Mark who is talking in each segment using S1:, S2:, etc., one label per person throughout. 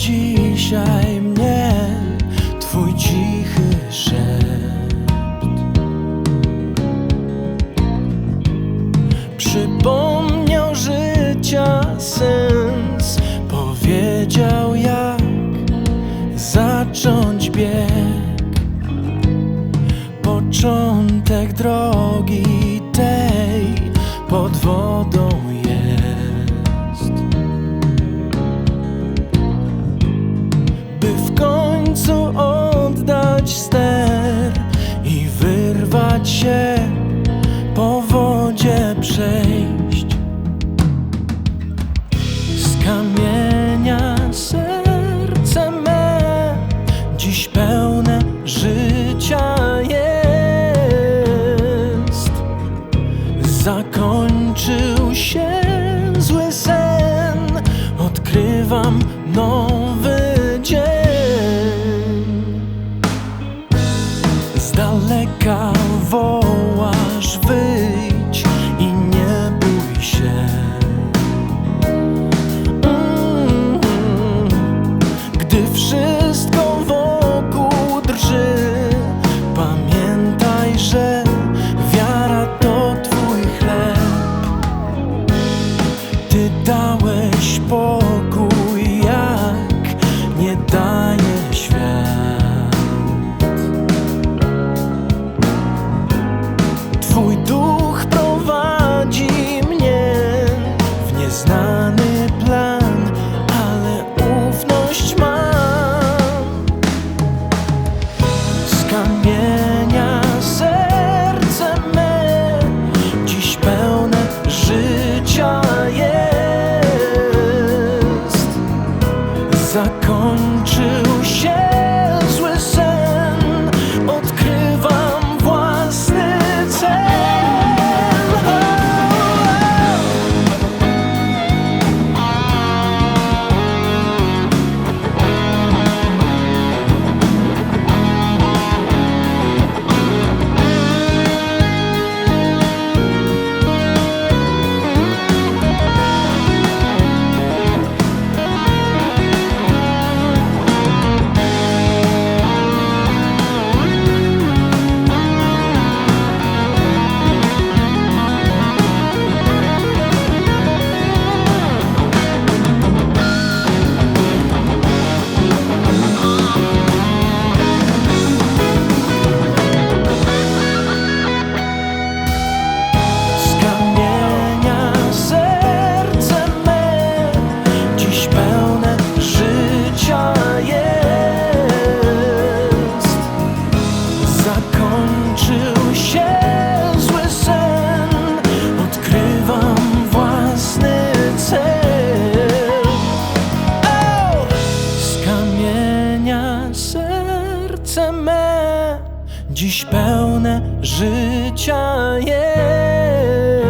S1: dzisiaj mnie Twój cichy szept Przypomniał życia sens Powiedział jak zacząć bieg. Początek drogi kamienia serce me. Dziś pełne życia jest. Zakończył się zły sen. Odkrywam nowy dzień. Z daleka wołasz wyjdź Twój duch prowadzi mnie w nieznany plan, ale ufność mam. Z kamienia serce me dziś pełne życia jest. Zakoń dziś pełne życia jest.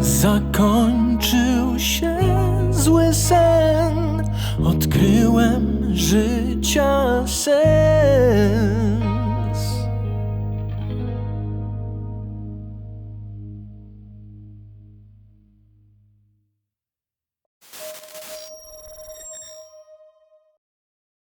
S1: Zakończył się zły sen, odkryłem życia sen.